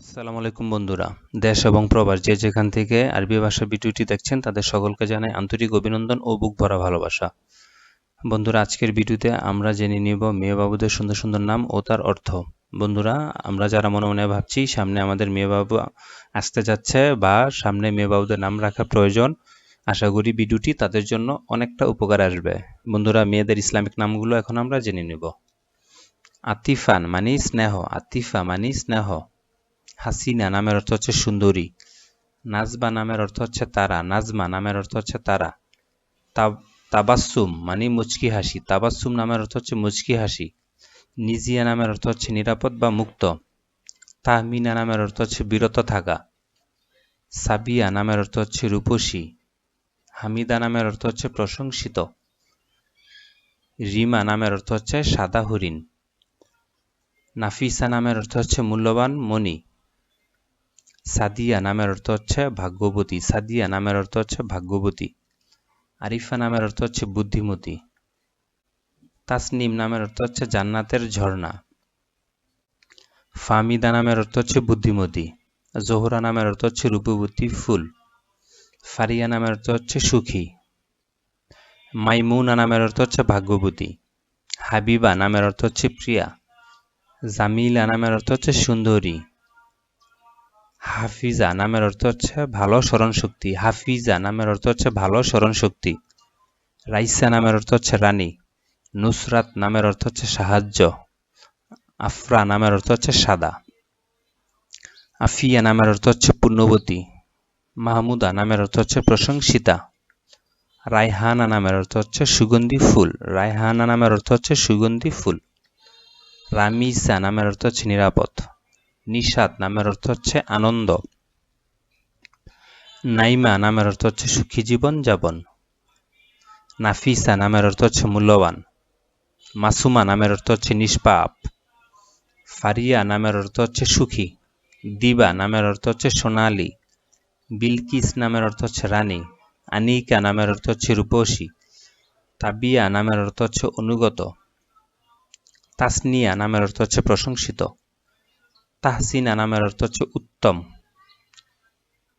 আসসালামু আলাইকুম বন্ধুরা। দেশ এবং প্রবাস যে যেখান থেকে আরবি ভাষা ভিডিওটি দেখছেন, তাদের সকলকে জানাই আন্তরিক অভিনন্দন ও বুক ভরা ভালোবাসা। বন্ধুরা, আজকের ভিডিওতে আমরা জেনে নিব মেয়ে বাবুদের সুন্দর সুন্দর নাম ও তার অর্থ। বন্ধুরা, আমরা যারা মনে মনে ভাবছি সামনে আমাদের মেয়ে বাবু আসতে যাচ্ছে বা সামনে মেয়ে বাবুদের নাম রাখা প্রয়োজন, আশা করি ভিডিওটি তাদের জন্য অনেকটা উপকার আসবে। বন্ধুরা, মেয়েদের ইসলামিক নামগুলো এখন আমরা জেনে নেব। আতিফান মানে স্নেহ। আতিফা মানে স্নেহ। হাসিনা নামের অর্থ হচ্ছে সুন্দরী নাজবা নামের অর্থ হচ্ছে তারা নাজমা নামের অর্থ হচ্ছে তারা তাব- তাবাসসুম মানে মুচকি হাসি তাবাসসুম নামের অর্থ হচ্ছে মুচকি হাসি নিজিয়া নামের অর্থ হচ্ছে নিরাপদ বা মুক্ত তাহমিনা নামের অর্থ হচ্ছে বিরত থাকা সাবিয়া নামের অর্থ হচ্ছে রূপসী হামিদা নামের অর্থ হচ্ছে প্রশংসিত রিমা নামের অর্থ হচ্ছে সাদা হরিণ নাফিসা নামের অর্থ হচ্ছে মূল্যবান মণি সাদিয়া নামের অর্থ হচ্ছে ভাগ্যবতী সাদিয়া নামের অর্থ হচ্ছে ভাগ্যবতী আরিফা নামের অর্থ হচ্ছে বুদ্ধিমতী তাসনিম নামের অর্থ হচ্ছে জান্নাতের ঝর্ণা ফামিদা নামের অর্থ হচ্ছে বুদ্ধিমতী জোহরা নামের অর্থ হচ্ছে রূপবতী ফুল ফারিয়া নামের অর্থ হচ্ছে সুখী মাইমুনা নামের অর্থ হচ্ছে ভাগ্যবতী হাবিবা নামের অর্থ হচ্ছে প্রিয়া জামিলা নামের অর্থ হচ্ছে সুন্দরী হাফিজা নামের অর্থ হচ্ছে ভালো স্মরণ শক্তি হাফিজা নামের অর্থ হচ্ছে ভালো স্মরণ শক্তি রাইসা নামের অর্থ হচ্ছে রানী নুসরাত নামের অর্থ হচ্ছে সাহায্য আফরা নামের অর্থ হচ্ছে সাদা আফিয়া নামের অর্থ হচ্ছে পুণ্যবতী মাহমুদা নামের অর্থ হচ্ছে প্রশংসিতা রায়হানা নামের অর্থ হচ্ছে সুগন্ধি ফুল রায়হানা নামের অর্থ হচ্ছে সুগন্ধি ফুল রামিসা নামের অর্থ হচ্ছে নিরাপদ নিশাত নামের অর্থ হচ্ছে আনন্দ নাইমা নামের অর্থ হচ্ছে সুখী জীবন যাপন নাফিসা নামের অর্থ হচ্ছে মূল্যবান মাসুমা নামের অর্থ হচ্ছে নিষ্পাপ ফারিয়া নামের অর্থ হচ্ছে সুখী দিবা নামের অর্থ হচ্ছে সোনালী বিলকিস নামের অর্থ হচ্ছে রানী আনিকা নামের অর্থ হচ্ছে রূপসী তাবিয়া নামের অর্থ হচ্ছে অনুগত তাসনিয়া নামের অর্থ হচ্ছে প্রশংসিত তাহসিনা নামের অর্থ হচ্ছে উত্তম।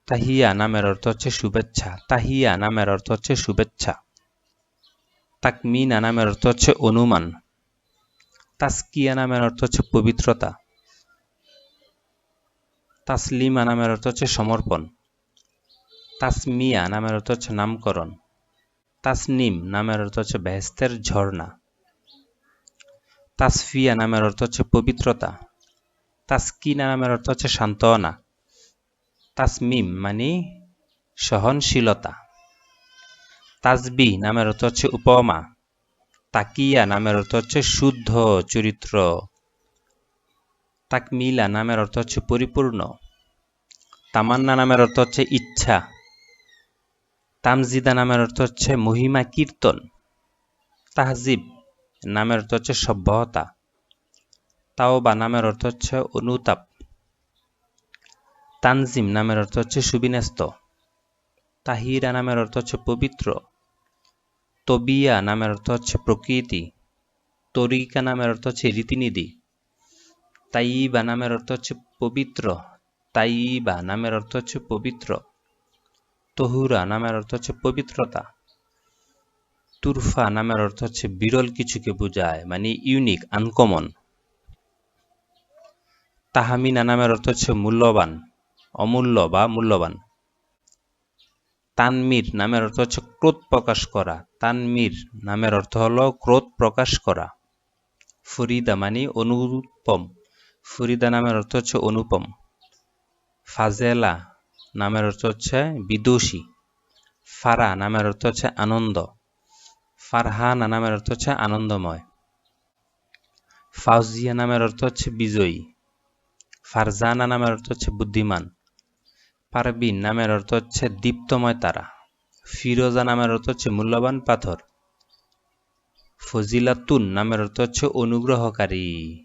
তাহিয়া নামের অর্থ হচ্ছে শুভেচ্ছা। তাহিয়া নামের অর্থ হচ্ছে শুভেচ্ছা। তাকমিনা নামের অর্থ হচ্ছে অনুমান। তাস্কিয়া নামের অর্থ হচ্ছে পবিত্রতা। তাসলিমা নামের অর্থ হচ্ছে সমর্পণ। তাসমিয়া নামের অর্থ হচ্ছে নামকরণ। তাসনিম নামের অর্থ হচ্ছে বেহেস্তের ঝর্ণা। তাসফিয়া নামের অর্থ হচ্ছে পবিত্রতা। তাসকিনা নামের অর্থ হচ্ছে সান্ত্বনা। তাসমিম মানে সহনশীলতা। তাজবি নামের অর্থ হচ্ছে উপমা। তাকিয়া নামের অর্থ হচ্ছে শুদ্ধ চরিত্র। তাকমিলা নামের অর্থ হচ্ছে পরিপূর্ণ। তামান্না নামের অর্থ হচ্ছে ইচ্ছা। তামজিদা নামের অর্থ হচ্ছে মহিমা কীর্তন। তাহজিব নামের অর্থ হচ্ছে সভ্যতা। তাওবা নামের অর্থ হচ্ছে অনুতাপ। তানজিম নামের অর্থ হচ্ছে সুবিন্যস্ত। তাহিরা নামের অর্থ হচ্ছে পবিত্র। তবিয়া নামের অর্থ হচ্ছে প্রকৃতি। তরিকা নামের অর্থ হচ্ছে রীতিনীতি। তাইবা নামের অর্থ হচ্ছে পবিত্র। তাইবা নামের অর্থ হচ্ছে পবিত্র। তহুরা নামের অর্থ হচ্ছে পবিত্রতা। তুরফা নামের অর্থ হচ্ছে বিরল কিছুকে বোঝায় মানে ইউনিক আনকমন তাহামিনা নামের অর্থ হচ্ছে মূল্যবান, অমূল্য বা মূল্যবান। তানমির নামের অর্থ হচ্ছে ক্রোধ প্রকাশ করা। তানমির নামের অর্থ হলো ক্রোধ প্রকাশ করা। ফরিদা মানে অনুপম। ফরিদা নামের অর্থ হচ্ছে অনুপম। ফাজেলা নামের অর্থ হচ্ছে বিদুষী। ফারা নামের অর্থ হচ্ছে আনন্দ। ফারহানা নামের অর্থ হচ্ছে আনন্দময়। ফাউজিয়া নামের অর্থ হচ্ছে বিজয়ী। ফারজানা নামের অর্থ হচ্ছে বুদ্ধিমান। পারবিন নামের অর্থ হচ্ছে দীপ্তময় তারা। ফিরোজা নামের অর্থ হচ্ছে মূল্যবান পাথর। ফজিলাতুন নামের অর্থ হচ্ছে অনুগ্রহকারী।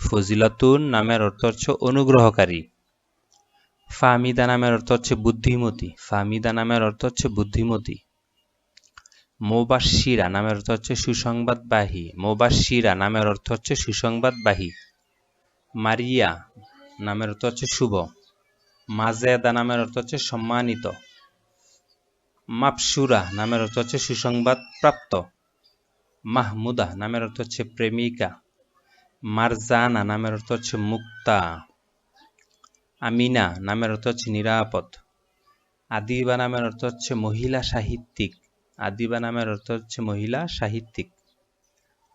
ফজিলাতুন নামের অর্থ হচ্ছে অনুগ্রহকারী। ফামিদা নামের অর্থ হচ্ছে বুদ্ধিমতী। ফামিদা নামের অর্থ হচ্ছে বুদ্ধিমতী। মোবাশিরা নামের অর্থ হচ্ছে সুসংবাদবাহী। মোবাশিরা নামের অর্থ হচ্ছে সুসংবাদবাহী। মারিয়া নামের অর্থ হচ্ছে শুভ মাজেদা নামের অর্থ হচ্ছে সম্মানিত মাপসুরা নামের অর্থ হচ্ছে সুসংবাদ প্রাপ্ত মাহমুদা নামের অর্থ হচ্ছে প্রেমিকা মারজানা নামের অর্থ হচ্ছে মুক্তা আমিনা নামের অর্থ হচ্ছে নিরাপদ আদিবা নামের অর্থ হচ্ছে মহিলা সাহিত্যিক আদিবা নামের অর্থ হচ্ছে মহিলা সাহিত্যিক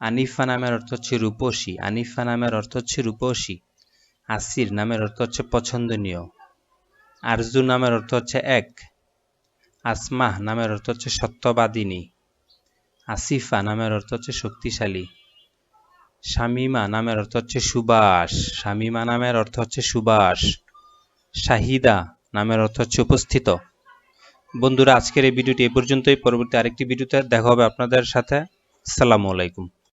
আনিফা নামের অর্থ হচ্ছে রূপসী আনিফা নামের অর্থ হচ্ছে রূপসী আসির নামের অর্থ হচ্ছে পছন্দনীয়। আরজু নামের অর্থ হচ্ছে এক। আসমাহ নামের অর্থ হচ্ছে সত্যবাদিনী। আসিফা নামের অর্থ হচ্ছে শক্তিশালী। শামিমা নামের অর্থ হচ্ছে সুবাস। শামিমা নামের অর্থ হচ্ছে সুবাস। শাহিদা নামের অর্থ হচ্ছে উপস্থিত। বন্ধুরা, আজকের এই ভিডিওটি এ পর্যন্তই। পরবর্তী আরেকটি ভিডিওতে দেখা হবে আপনাদের সাথে। আসসালামু আলাইকুম।